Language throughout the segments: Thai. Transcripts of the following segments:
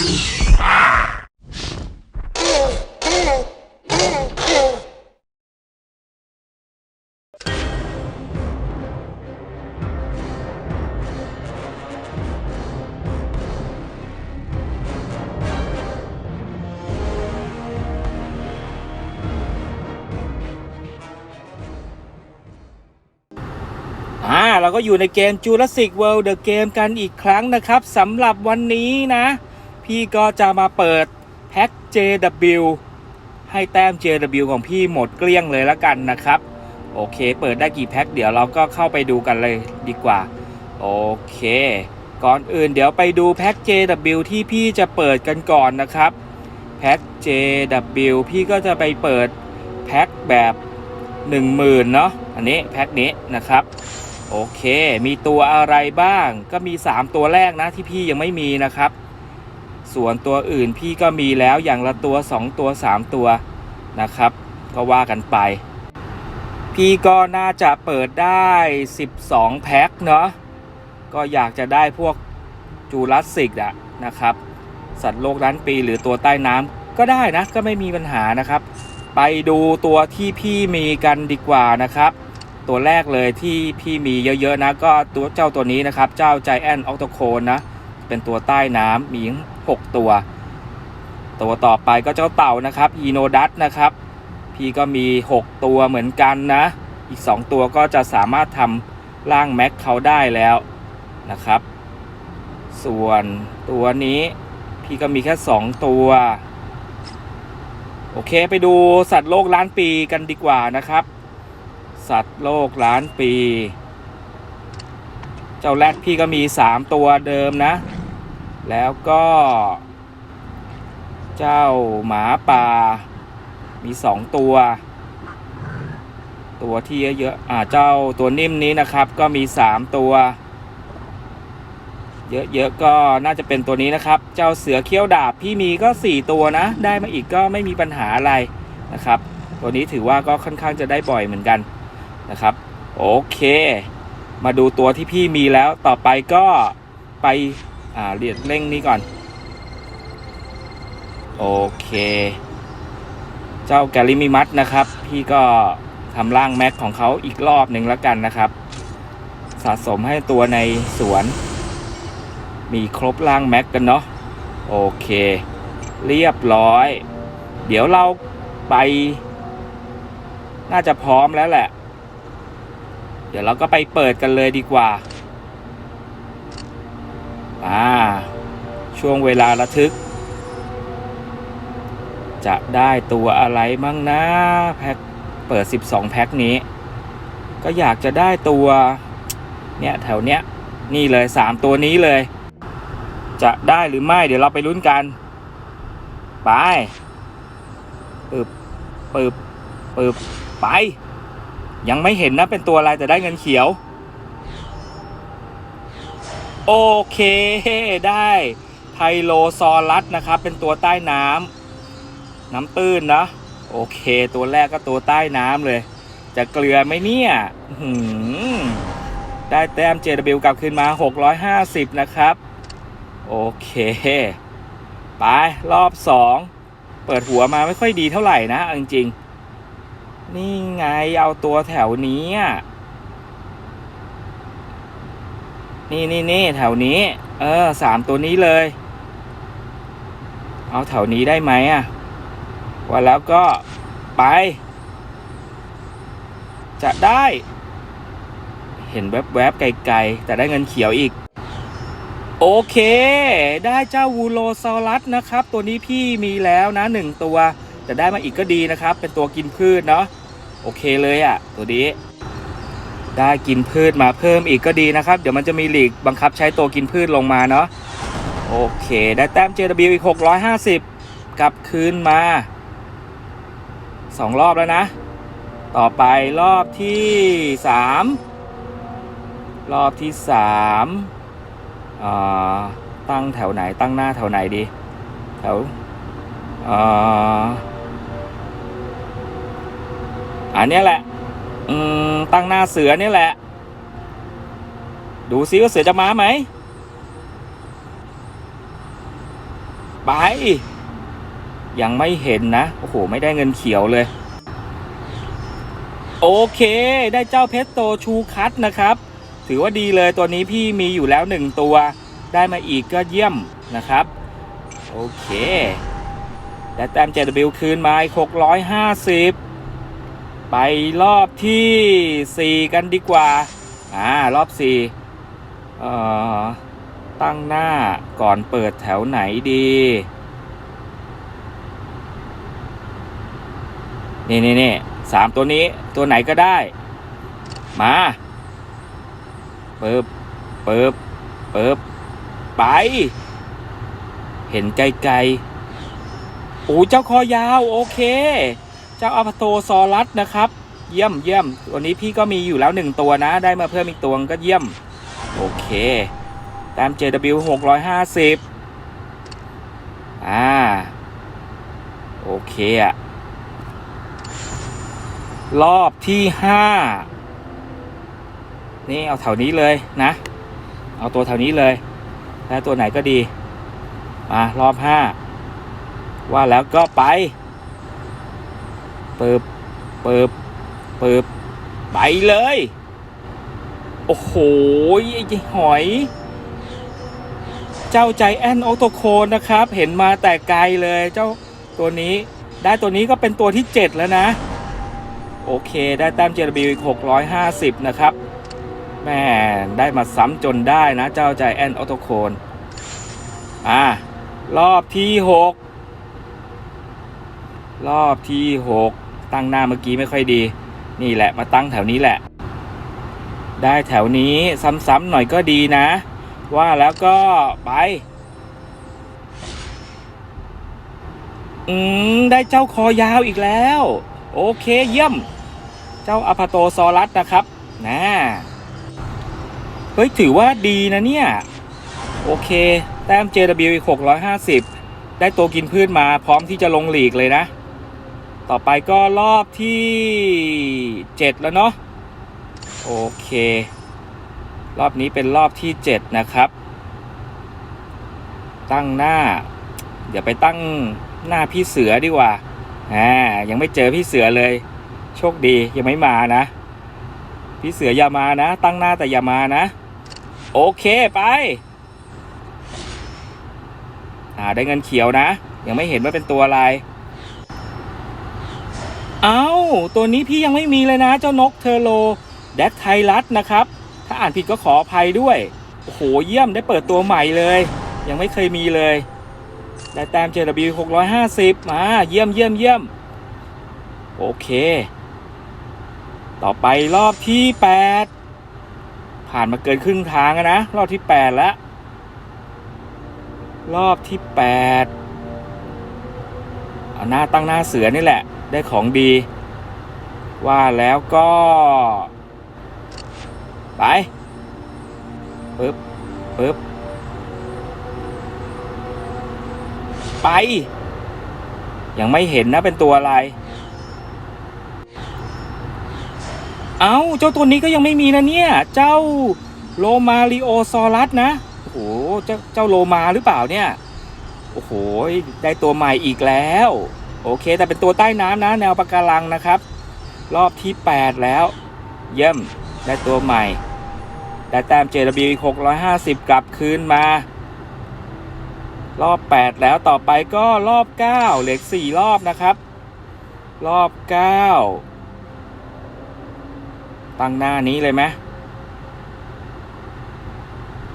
อ่าเราก็อยู่ในเกม Jurassic World The Game กันอีกครั้งนะครับสำหรับวันนี้นะ พี่ก็จะมาเปิดแพ็ค JW ให้แต้ม JW ของพี่หมดเกลี้ยงเลยละกันนะครับ โอเค เปิดได้กี่แพ็คเดี๋ยวเราก็เข้าไปดูกันเลยดีกว่า โอเค ก่อนอื่นเดี๋ยวไปดูแพ็ค JW ที่พี่จะเปิดกันก่อนนะครับแพ็ค JW พี่ก็จะไปเปิดแพ็คแบบ 10,000เนาะอันนี้แพ็คนี้นะครับ โอเค มีตัวอะไรบ้างก็มี 3 ตัวแรกนะที่พี่ยังไม่มีนะครับ ส่วนตัวอื่นพี่ก็มีแล้วอย่างละตัว 2 ตัว 3 ตัวนะครับ ก็ว่ากันไป พี่ก็น่าจะเปิดได้ 12 แพ็คเนาะก็อยากจะได้พวกจูราสสิกอะนะครับ สัตว์โลกล้านปีหรือตัวใต้น้ำก็ได้นะก็ไม่มีปัญหานะครับ ไปดูตัวที่พี่มีกันดีกว่านะครับ ตัวแรกเลยที่พี่มีเยอะๆนะ ก็ตัวเจ้าตัวนี้นะครับ เจ้า Giant o c t o c o n นะ เป็นตัวใต้น้ำมี6ตัว ตัวต่อไปก็เจ้าเต่านะครับ e n o d u s นะครับ พี่ก็มี 6 ตัวเหมือนกันนะ อีก 2 ตัวก็จะสามารถทำร่างแม็กเขาได้แล้วนะครับ ส่วนตัวนี้พี่ก็มีแค่ 2 ตัว โอเคไปดูสัตว์โลกล้านปีกันดีกว่านะครับ สัตว์โลกล้านปี เจ้าแรดพี่ก็มี 3 ตัวเดิมนะ แล้วก็ เจ้าหมาป่า มี2ตัว ตัวที่เยอะๆอ่าเจ้าตัวนิ่มนี้นะครับ ก็มี3ตัว เยอะๆก็น่าจะเป็นตัวนี้นะครับ เจ้าเสือเขี้ยวดาบพี่มีก็4ตัวนะ ได้มาอีกก็ไม่มีปัญหาอะไรนะครับ ตัวนี้ถือว่าก็ค่อนข้างจะได้บ่อยเหมือนกันนะครับ โอเค มาดูตัวที่พี่มีแล้วต่อไปก็ไป อ่าเรียนเร่งนี้ก่อน โอเค เจ้าแกลิมิมัสนะครับ พี่ก็ทำร่างแม็กของเขาอีกรอบหนึ่งแล้วกันนะครับ สะสมให้ตัวในสวน มีครบร่างแม็กกันเนาะโอเค เรียบร้อย เดี๋ยวเราไป น่าจะพร้อมแล้วแหละ เดี๋ยวเราก็ไปเปิดกันเลยดีกว่า อ่าช่วงเวลาระทึก จะได้ตัวอะไรมั่งนะแพ็คเปิด 12 แพ็คนี้ ก็อยากจะได้ตัว เนี่ย แถวเนี้ย นี่เลย 3 ตัวนี้เลย จะได้หรือไม่เดี๋ยวเราไปลุ้นกัน ไปปึบปึบปึบไป ยังไม่เห็นนะเป็นตัวอะไรแต่ได้เงินเขียว โอเคได้ไทโลซอรัสนะครับ เป็นตัวใต้น้ำน้ำตื้นนะโอเค ตัวแรกก็ตัวใต้น้ำเลย จะเกลือไหมเนี่ยได้แต้ม JW กลับคืนมา 650 นะครับ โอเค ไป รอบ 2 เปิดหัวมาไม่ค่อยดีเท่าไหร่นะจริงๆนี่ไงเอาตัวแถวนี้อะ นี่นี่นี่แถวนี้ เออสามตัวนี้เลย เอาแถวนี้ได้ไหมอะว่าแล้วก็ไป จะได้ เห็นแวบๆ ไกลๆ แต่ได้เงินเขียวอีก โอเค ได้เจ้าวูโลซอรัสนะครับ ตัวนี้พี่มีแล้วนะหนึ่งตัว แต่ได้มาอีกก็ดีนะครับ เป็นตัวกินพืชเนาะโอเคเลยอะ่ะ ตัวนี้ ได้กินพืชมาเพิ่มอีกก็ดีนะครับ เดี๋ยวมันจะมีหลีกบังคับใช้ตัวกินพืชลงมาเนาะโอเค ได้แต้ม JW อีก 650 กลับคืนมา 2 รอบแล้วนะ ต่อไปรอบที่ 3 รอบที่3อ่าตั้งแถวไหนตั้งหน้าแถวไหนดี แถวอ่าอันนี้แหละ อืมตั้งหน้าเสือนี่แหละ ดูซิว่าเสือจะมาไหมไปยังไม่เห็นนะ โอ้โห ไม่ได้เงินเขียวเลย โอเค ได้เจ้าเพชรโตชูคัตนะครับ ถือว่าดีเลยตัวนี้พี่มีอยู่แล้วหนึ่งตัว ได้มาอีกก็เยี่ยมนะครับ โอเค ได้แต้ม JW คืนมาอีก650 ไปรอบที่ 4 กันดีกว่า อ่า รอบ4เอ่อตั้งหน้าก่อนเปิดแถวไหนดี นี่นี่นี่สามตัวนี้ตัวไหนก็ได้ มาเปิบเปิบเปิบไป เห็นไกลๆโอ้เจ้าคอยาว โอเค เจ้าอัปโตซอรัสนะครับ เยี่ยมเยี่ยมตัวนี้พี่ก็มีอยู่แล้วหนึ่งตัวนะ ได้มาเพิ่มอีกตัวก็เยี่ยม โอเค ตาม JW 650 อ่า โอเคอะรอบที่ห้านี่เอาแถวนี้เลยนะ เอาตัวแถวนี้เลยแล้วตัวไหนก็ดี มารอบห้าว่าแล้วก็ไป เปิบเปิบเปิบไปเลย โอ้โหไอ้หอย เจ้าใจแอนโอโตโคนนะครับ เห็นมาแต่ไกลเลยเจ้าตัวนี้ ได้ตัวนี้ก็เป็นตัวที่ 7 แล้วนะ โอเค ได้แต้ม JW อีก 650 นะครับแม่ได้มาซ้ำจนได้นะ เจ้าใจแอนโอโตโคนอ่ารอบที่ 6 รอบที่ 6 ตั้งหน้าเมื่อกี้ไม่ค่อยดี นี่แหละมาตั้งแถวนี้แหละ ได้แถวนี้ซ้ำๆหน่อยก็ดีนะ ว่าแล้วก็ไปอืมได้เจ้าคอยาวอีกแล้ว โอเคเยี่ยม เจ้าอพาโตซอรัสนะครับนะเฮ้ย ถือว่าดีนะเนี่ย โอเค แต้ม JW อีก650 ได้ตัวกินพืชมาพร้อมที่จะลงหลีกเลยนะ ต่อไปก็รอบที่ 7 แล้วเนาะโอเค รอบนี้เป็นรอบที่ 7 นะครับ ตั้งหน้า เดี๋ยวไปตั้งหน้าพี่เสือดีกว่าอ่ายังไม่เจอพี่เสือเลย โชคดียังไม่มานะ พี่เสืออย่ามานะ ตั้งหน้าแต่อย่ามานะ โอเคไปอ่าได้เงินเขียวนะ ยังไม่เห็นว่าเป็นตัวอะไร เอา้า ตัวนี้พี่ยังไม่มีเลยนะเจ้านกเทอโลแดกไทรัสนะครับ ถ้าอ่านผิดก็ขออภัยด้วย โอ้โห เยี่ยมได้เปิดตัวใหม่เลย ยังไม่เคยมีเลย ได้แต้ม JW 650 มาเยี่ยมเยี่ยมเยี่ยมโอเค ต่อไปรอบที่ 8 ผ่านมาเกินครึ่งทางแล้วนะ รอบที่ 8 แล้ว รอบที่ 8 เอาหน้าตั้งหน้าเสือนี่แหละ ได้ของดี ว่าแล้วก็ ไปปึ๊บปึ๊บไป ยังไม่เห็นนะเป็นตัวอะไร เอา้า เจ้าตัวนี้ก็ยังไม่มีนะเนี่ย เจ้าโลมาริโอซอรัสนะ โอ้โห เจ้าเจ้าโลมาหรือเปล่าเนี่ย โอ้โห ได้ตัวใหม่อีกแล้ว โอเค แต่เป็นตัวใต้น้ำนะ แนวปะการังนะครับ รอบที่ 8 แล้ว เยี่ยม ได้ตัวใหม่ ได้แต้ม JW อีก650 กลับคืนมา รอบ 8 แล้วต่อไปก็รอบ 9 เหลือ4รอบนะครับ รอบ 9 ตั้งหน้านี้เลยไหม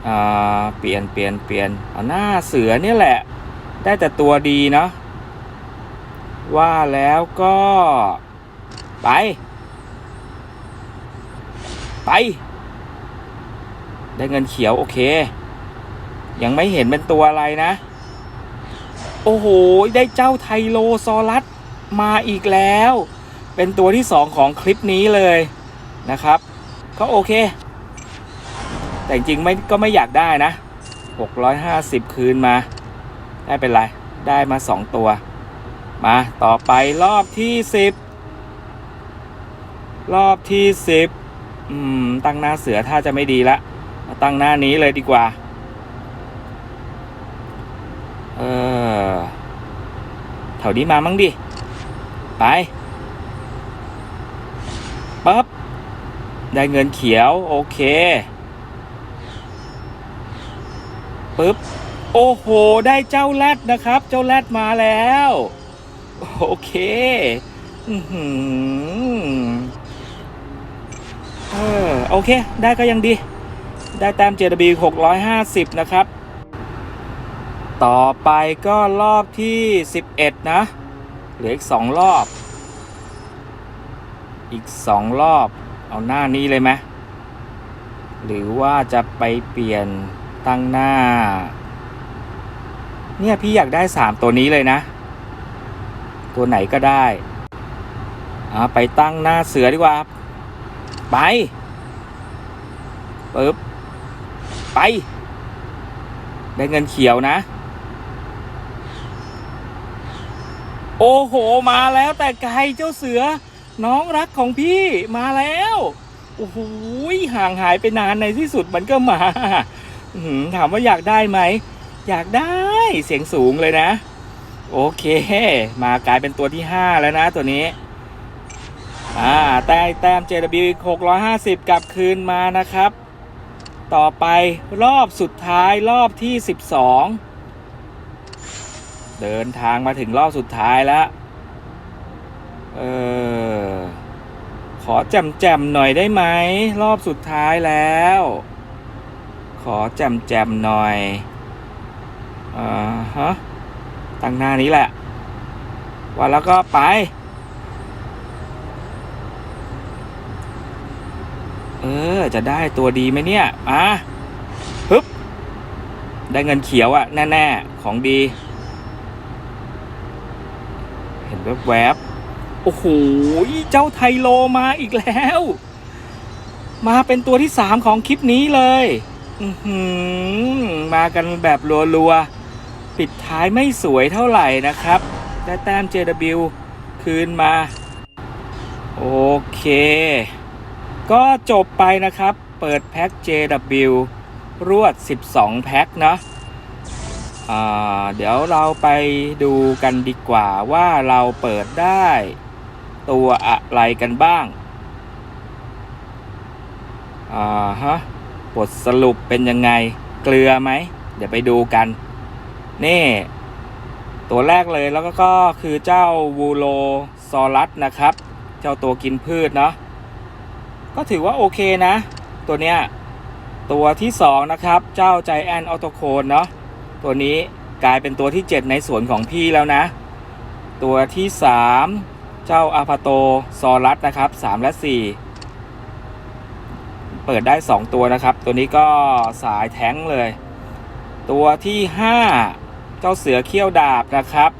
อ่า เปลี่ยนเปลี่ยนเปลี่ยนเอาหน้าเสือเนี่ยแหละ ได้แต่ตัวดีเนาะ ว่าแล้วก็ไป ไป ได้เงินเขียวโอเค ยังไม่เห็นเป็นตัวอะไรนะ โอ้โห ได้เจ้าไทโลซอรัสมาอีกแล้ว เป็นตัวที่สองของคลิปนี้เลยนะครับ ก็โอเค แต่จริงไม่ก็ไม่อยากได้นะ 650 คืนมา ได้เป็นไร ได้มา 2 ตัว มาต่อไปรอบที่10รอบที่10อืม ตั้งหน้าเสือถ้าจะไม่ดีละมาตั้งหน้านี้เลยดีกว่า เออแถวนี้มามั้งดิ ไปปั๊บได้เงินเขียว โอเคปึ๊บ โอ้โห ได้เจ้าแรดนะครับ เจ้าแรดมาแล้ว โอเคอือหือเออโอเค ได้ก็ยังดี ได้แต้ม JW 650 นะครับ ต่อไปก็รอบที่ 11 นะ เหลืออีก 2 รอบ อีก 2 รอบ เอาหน้านี้เลยไหมหรือว่าจะไปเปลี่ยนตั้งหน้า เนี่ย พี่อยากได้ 3 ตัวนี้เลยนะ ตัวไหนก็ได้อ่าไปตั้งหน้าเสือดีกว่า ไปปึ๊บไป ได้เงินเขียวนะ โอ้โห มาแล้วแต่ไกลเจ้าเสือ น้องรักของพี่มาแล้ว โอ้โหห่างหายไปนานในที่สุดมันก็มาถามว่าอยากได้ไหม อยากได้เสียงสูงเลยนะ โอเค มากลายเป็นตัวที่ 5 แล้วนะตัวนี้ อ่าแต้มแต้ม JW 650 กลับคืนมานะครับ ต่อไปรอบสุดท้ายรอบที่ 12 เดินทางมาถึงรอบสุดท้ายแล้ว เออ ขอแจมแจมๆหน่อยได้ไหม รอบสุดท้ายแล้ว ขอแจมแจมๆหน่อย อ่าฮะ ตั้งหน้านี้แหละ วันแล้วก็ไป เออ จะได้ตัวดีไหมเนี่ยอะฮึบ ได้เงินเขียวอะแน่ ๆ ของดี เห็นแวบๆ โอ้โห เจ้าไทโลมาอีกแล้ว มาเป็นตัวที่สามของคลิปนี้เลยอืมากันแบบรัวๆ ปิดท้ายไม่สวยเท่าไหร่นะครับ ได้แต้ม JW คืนมา โอเค ก็จบไปนะครับ เปิดแพ็ค JW รวด 12 แพ็คเนาะเดี๋ยวเราไปดูกันดีกว่าว่าเราเปิดได้ตัวอะไรกันบ้าง อ่าฮะ บทสรุปเป็นยังไง เกลือไหม เดี๋ยวไปดูกัน นี่ ตัวแรกเลยแล้วก็คือเจ้าวูโลซอรัสนะครับ เจ้าตัวกินพืชเนาะก็ถือว่าโอเคนะ ตัวเนี้ยตัวที่ 2 นะครับ เจ้าใจแอนออโตโคนเนาะตัวนี้กลายเป็นตัวที่ 7 ในสวนของพี่แล้วนะ ตัวที่ 3 เจ้าอาพาโตซอรัสนะครับ 3 และ 4 เปิดได้ 2 ตัวนะครับ ตัวนี้ก็สายแท้งเลย ตัวที่5เจ้าเสือเขี้ยวดาบนะครับ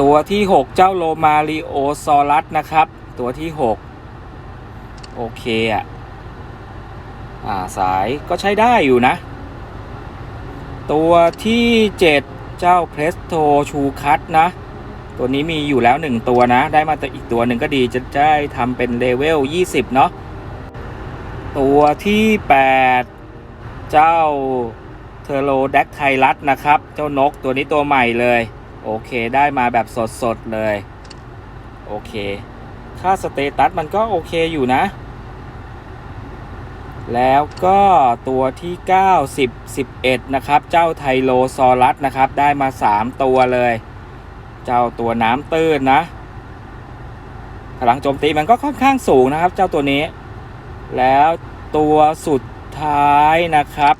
ตัวที่ 6 เจ้าโลมาริโอซอรัสนะครับ ตัวที่ 6 โอเคอะอ่าสายก็ใช้ได้อยู่นะ ตัวที่ 7 เจ้าเพรสโตชูคัตนะ ตัวนี้มีอยู่แล้ว 1 ตัวนะ ได้มาแต่อีกตัวหนึ่งก็ดีจะได้ทำเป็นเลเวล 20 เนาะตัวที่ 8 เจ้า เทอโรแดกไทรัสนะครับ เจ้านกตัวนี้ตัวใหม่เลย โอเคได้มาแบบสดๆเลย โอเค ค่าสเตตัสมันก็โอเคอยู่นะ แล้วก็ตัวที่ 9 10 11 นะครับ เจ้าไทโลซอรัสนะครับ ได้มา 3 ตัวเลย เจ้าตัวน้ำตื้นนะพลังโจมตีมันก็ค่อนข้างสูงนะครับ เจ้าตัวนี้ แล้วตัวสุดท้ายนะครับ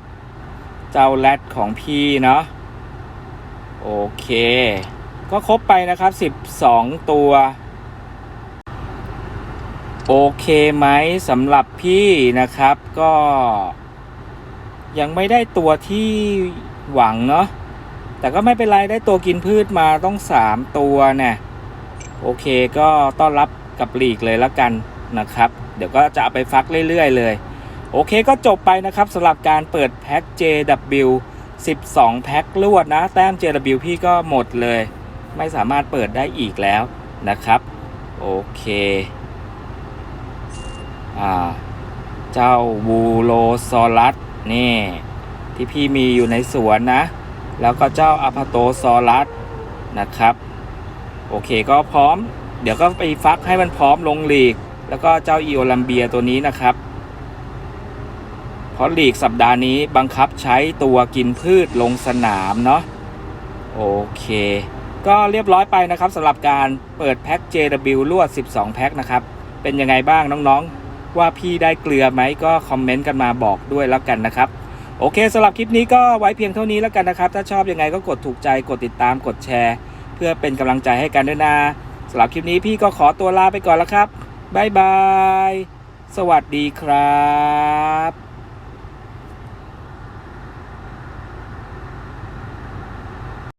จ้าแรดของพี่เนาะโอเค ก็ครบไปนะครับ 12 ตัว โอเคไหมสำหรับพี่นะครับก็ ยังไม่ได้ตัวที่หวังเนาะแต่ก็ไม่เป็นไรได้ตัวกินพืชมาต้อง 3 ตัวเนี่ยโอเคก็ต้อนรับกับหลีกเลยแล้วกันนะครับ เดี๋ยวก็จะเอาไปฟักเรื่อยๆเลย โอเคก็จบไปนะครับสำหรับการเปิดแพ็ค JW 12 แพ็คลวดนะ แต้ม JW พี่ก็หมดเลย ไม่สามารถเปิดได้อีกแล้วนะครับ โอเค อ่า เจ้าวูโลซอรัสนี่ ที่พี่มีอยู่ในสวนนะ แล้วก็เจ้าอพาโตซอรัสนะครับ โอเคก็พร้อม เดี๋ยวก็ไปฟักให้มันพร้อมลงลีก แล้วก็เจ้าอีโอลัมเบียตัวนี้นะครับ เพราะลีกสัปดาห์นี้บังคับใช้ตัวกินพืชลงสนามเนาะโอเค ก็เรียบร้อยไปนะครับสำหรับการเปิดแพ็ค JW รวด 12 แพ็คนะครับ เป็นยังไงบ้างน้องๆ ว่าพี่ได้เกลือไหมก็คอมเมนต์กันมาบอกด้วยแล้วกันนะครับโอเคสำหรับคลิปนี้ก็ไว้เพียงเท่านี้แล้วกันนะครับ ถ้าชอบยังไงก็กดถูกใจกดติดตามกดแชร์ เพื่อเป็นกำลังใจให้กันด้วยนะสำหรับคลิปนี้พี่ก็ขอตัวลาไปก่อนแล้วครับบ๊ายบายสวัสดีครับ